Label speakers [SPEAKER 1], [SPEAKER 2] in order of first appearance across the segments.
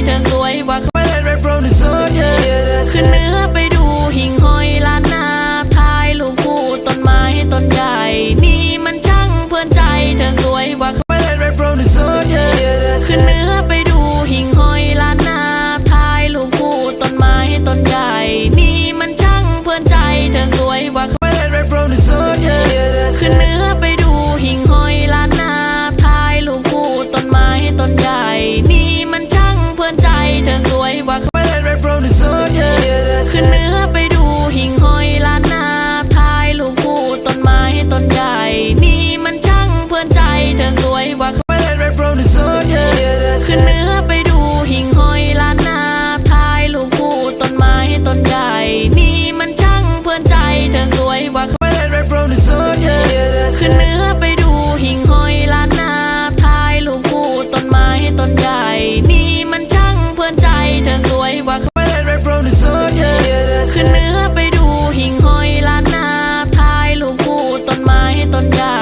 [SPEAKER 1] The way. zoe igual.
[SPEAKER 2] ขึ้นเนื้อไปดูหิ่งห้อยลานนาถ่ายลูปคู่ต้นไม้ต้นใหญ่ นี่มันช่างเพื่อนใจเธอสวยกว่าขึ้นเนื้อไปดูหิ่งห้อยลานนาถ่ายลูปคู่ต้นไม้ต้นใหญ่ นี่มันช่างเพื่อนใจเธอสวยกว่าขึ้นเนื้อไปดูหิ่งห้อยลานนาถ่ายลูปคู่ต้นไม้ต้นใหญ่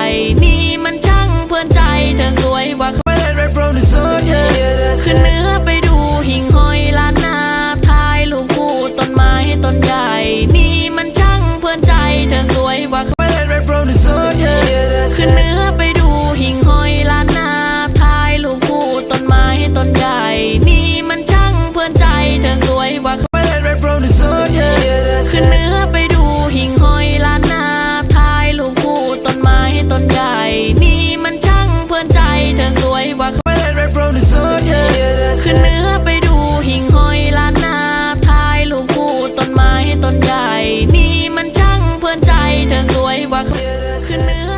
[SPEAKER 2] ขึ้นเนื้อไปดูหิ่งห้อยล้านนาถ่ายลูกคู่ต้นไม้ต้นใหญ่ นี่มันช่างเพื่อนใจเธอสวยกว่าขึ้นเนื้อไปดูหิ่งห้อยล้านนาถ่ายลูกคู่ต้นไม้ต้นใหญ่ นี่มันช่างเพื่อนใจเธอสวยกว่าขึ้นเนื้อ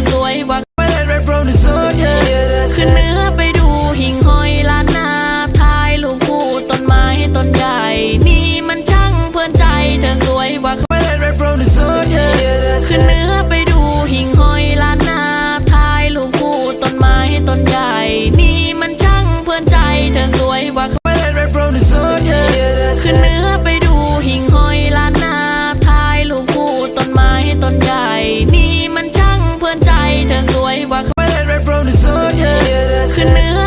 [SPEAKER 2] pessoa é igual เธอสวยกว่าใคร
[SPEAKER 1] Right from the sun yeah, yeah that's it.